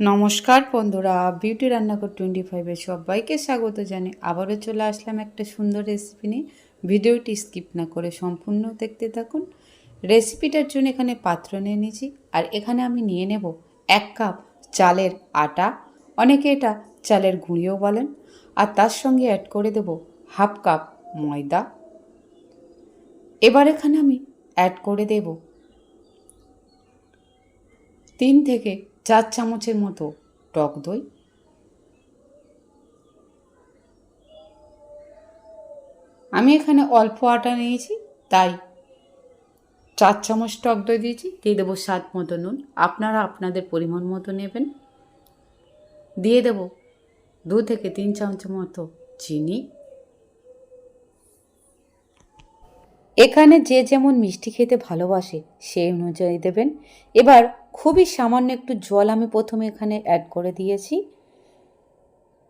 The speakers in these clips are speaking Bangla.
নমস্কার বন্ধুরা বিউটি রান্নাঘর টোয়েন্টি ফাইভে সবাইকে স্বাগত জানি আবারও চলে আসলাম একটা সুন্দর রেসিপি নিয়ে। ভিডিওটি স্কিপ না করে সম্পূর্ণ দেখতে থাকুন। রেসিপিটার জন্য এখানে পাত্র নিয়ে নিয়েছি। আর এখানে আমি নিয়ে নেব এক কাপ চালের আটা। অনেকে এটা চালের গুঁড়িও বলেন। আর তার সঙ্গে অ্যাড করে দেব হাফ কাপ ময়দা। এবার এখানে আমি অ্যাড করে দেব তিন থেকে চার চামচের মতো টক দই। আমি এখানে অল্প আটা নিয়েছি, তাই চার চামচ টক দই দিয়েছি। দিয়ে দেবো স্বাদ মতো নুন। আপনারা আপনাদের পরিমাণ মতো নেবেন। দিয়ে দেব দু থেকে তিন চামচ মতো চিনি। এখানে যে যেমন মিষ্টি খেতে ভালোবাসে, সেই অনুযায়ী দেবেন। এবার খুবই সামান্য একটু জল আমি প্রথমে এখানে অ্যাড করে দিয়েছি।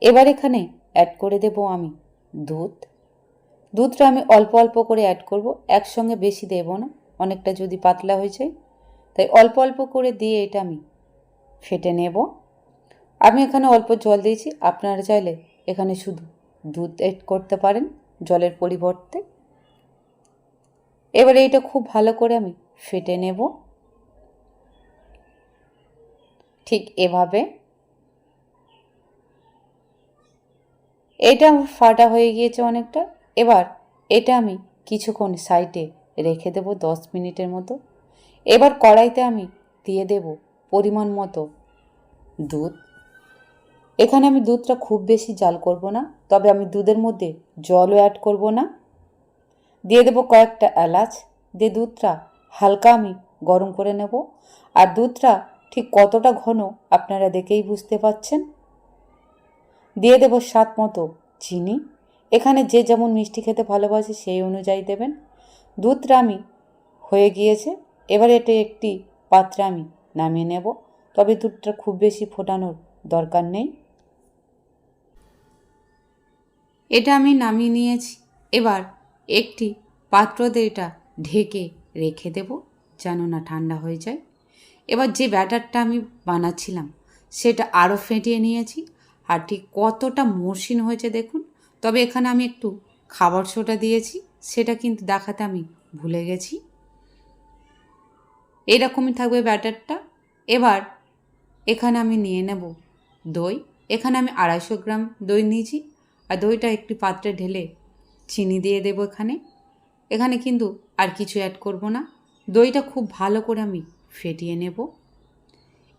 এবার এখানে অ্যাড করে দেব আমি দুধ। দুধটা আমি অল্প অল্প করে অ্যাড করব, একসঙ্গে বেশি দেব না, অনেকটা যদি পাতলা হয়ে যায়। তাই অল্প অল্প করে দিয়ে এটা আমি ফেটে নেব। আমি এখানে অল্প জল দিয়েছি, আপনারা চাইলে এখানে শুধু দুধ অ্যাড করতে পারেন জলের পরিবর্তে। এবারে এটা খুব ভালো করে আমি ফেটে নেব। ঠিক এভাবে। এটা আমার ফাটা হয়ে গিয়েছে অনেকটা। এবার এটা আমি কিছুক্ষণ সাইডে রেখে দেব দশ মিনিটের মতো। এবার কড়াইতে আমি দিয়ে দেব পরিমাণ মতো দুধ। এখানে আমি দুধটা খুব বেশি জাল করব না, তবে আমি দুধের মধ্যে জলও অ্যাড করব না। দিয়ে দেবো কয়েকটা এলাচ। দিয়ে দুধটা হালকা আমি গরম করে নেব। আর দুধটা ঠিক কতটা ঘন আপনারা দেখেই বুঝতে পাচ্ছেন দিয়ে দেবো স্বাদ মতো চিনি। এখানে যে যেমন মিষ্টি খেতে ভালোবাসে সেই অনুযায়ী দেবেন। দুধটা আমি হয়ে গিয়েছে। এবার এটা একটি পাত্রে আমি নামিয়ে নেব। তবে দুধটা খুব বেশি ফোটানোর দরকার নেই। এটা আমি নামিয়ে নিয়েছি। এবার একটি পাত্রতে এটা ঢেকে রেখে দেব যেন না ঠান্ডা হয়ে যায়। এবার যে ব্যাটারটা আমি বানাচ্ছিলাম, সেটা আরও ফেটিয়ে নিয়েছি। আর ঠিক কতটা মসৃণ হয়েছে দেখুন। তবে এখানে আমি একটু খাবার সোটা দিয়েছি, সেটা কিন্তু দেখাতে আমি ভুলে গেছি। এরকমই থাকবে ব্যাটারটা। এবার এখানে আমি নিয়ে নেব দই। এখানে আমি আড়াইশো গ্রাম দই নিয়েছি। আর দইটা একটি পাত্রে ঢেলে চিনি দিয়ে দেবো এখানে। এখানে কিন্তু আর কিছু অ্যাড করব না। দইটা খুব ভালো করে আমি ফেটিয়ে নেব।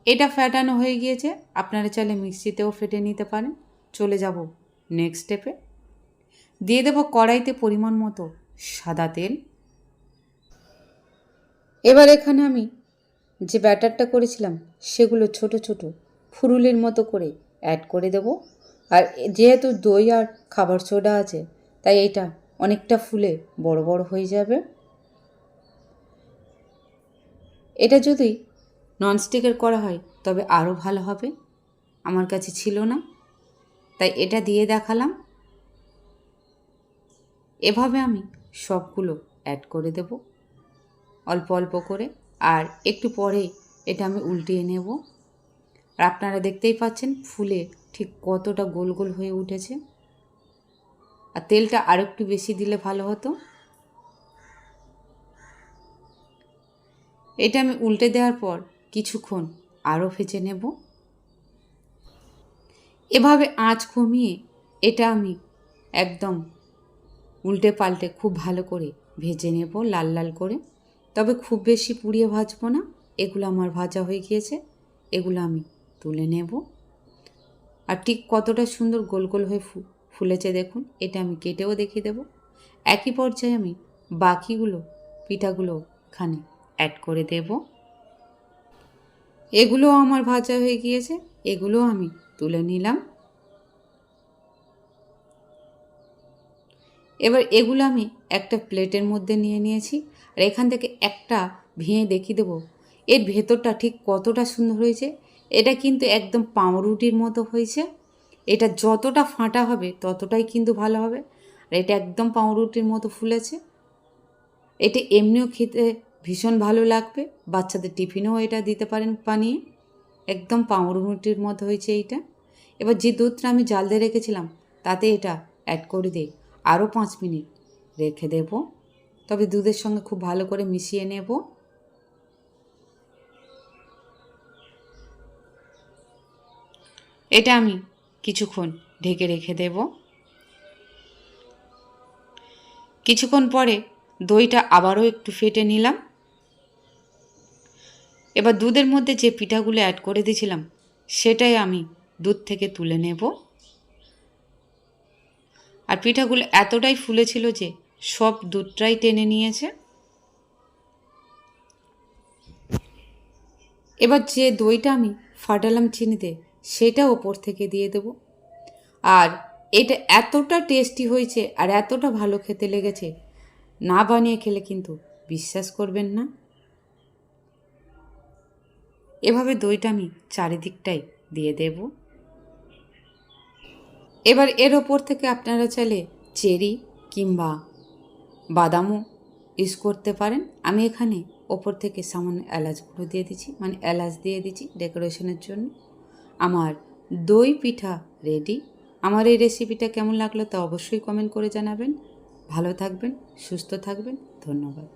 এটা ফেটানো হয়ে গিয়েছে। আপনারা চাইলে মিক্সিতেও ফেটে নিতে পারেন। চলে যাব নেক্সট স্টেপে দিয়ে দেবো কড়াইতে পরিমাণ মতো সাদা তেল। এবার এখানে আমি যে ব্যাটারটা করেছিলাম, সেগুলো ছোট ছোট ফুরুলির মতো করে অ্যাড করে দেব। আর যেহেতু দই আর খাবার সোডা আছে, তাই এটা অনেকটা ফুলে বড় বড় হয়ে যাবে। এটা যদি ননস্টিকের করা হয়, তবে আরও ভালো হবে। আমার কাছে ছিল না, তাই এটা দিয়ে দেখালাম। এভাবে আমি সবগুলো অ্যাড করে দেব, অল্প অল্প করে। আর একটু পরে এটা আমি উল্টিয়ে নেব। আর আপনারা দেখতেই পাচ্ছেন, ফুলে ঠিক কতটা গোল গোল হয়ে উঠেছে। আর তেলটা আর একটু বেশি দিলে ভালো হতো। এটা আমি উল্টে দেওয়ার পর কিছুক্ষণ আরও ভেজে নেব। এভাবে আঁচ কমিয়ে এটা আমি একদম উল্টে পাল্টে খুব ভালো করে ভেজে নেব লাল লাল করে। তবে খুব বেশি পুড়িয়ে ভাজবো না। এগুলো আমার ভাজা হয়ে গিয়েছে। এগুলো আমি তুলে নেব। আর ঠিক কতটা সুন্দর গোল গোল হয়ে ফুলেছে দেখুন। এটা আমি কেটেও দেখিয়ে দেব। একই পর্যায়ে আমি বাকিগুলো পিঠাগুলো এখানে অ্যাড করে দেব। এগুলো আমার ভাজা হয়ে গিয়েছে, এগুলো আমি তুলে নিলাম। এবার এগুলো আমি একটা প্লেটের মধ্যে নিয়ে নিয়েছি, আর এখান থেকে একটা ভেঙে দেখিয়ে দেবো। এর ভেতরটা ঠিক কতটা সুন্দর হয়েছে, এটা কিন্তু একদম পাউরুটির মতো হয়েছে। এটা যতটা ফাঁটা হবে ততটাই কিন্তু ভালো হবে, আর এটা একদম পাউরুটির মতো ফুলেছে। এটা এমনিও খেতে ভীষণ ভালো লাগবে। বাচ্চাদের টিফিনেও এটা দিতে পারেন বানিয়ে একদম পাউরুটির মতো হয়েছে এইটা। এবার যে দুধটা আমি জাল দিয়ে রেখেছিলাম, তাতে এটা অ্যাড করে দিয়ে আরও পাঁচ মিনিট রেখে দেব। তবে দুধের সঙ্গে খুব ভালো করে মিশিয়ে নেব। এটা আমি কিছুক্ষণ ঢেকে রেখে দেব। কিছুক্ষণ পরে দইটা আবারও একটু ফেটে নিলাম। এবার দুধের মধ্যে যে পিঠাগুলো অ্যাড করে দিয়েছিলাম, সেটাই আমি দুধ থেকে তুলে নেব। আর পিঠাগুলো এতটাই ফুলেছিল যে সব দুধটাই টেনে নিয়েছে। এবার যে দইটা আমি ফাটালাম চিনিতে, সেটা ওপর থেকে দিয়ে দেব। আর এটা এতটা টেস্টি হয়েছে আর এতটা ভালো খেতে লেগেছে, না বানিয়ে খেলে কিন্তু বিশ্বাস করবেন না। এভাবে দইটা আমি চারিদিকটাই দিয়ে দেব। এবার এর ওপর থেকে আপনারা চাইলে চেরি কিংবা বাদামও ইউজ করতে পারেন। আমি এখানে ওপর থেকে সামান্য এলাচ গুঁড়ো দিয়ে দিচ্ছি মানে এলাচ দিয়ে দিচ্ছি ডেকোরেশনের জন্য। আমার দই পিঠা রেডি। আমার এই রেসিপিটা কেমন লাগল তা অবশ্যই কমেন্ট করে জানাবেন। ভালো থাকবেন, সুস্থ থাকবেন, ধন্যবাদ।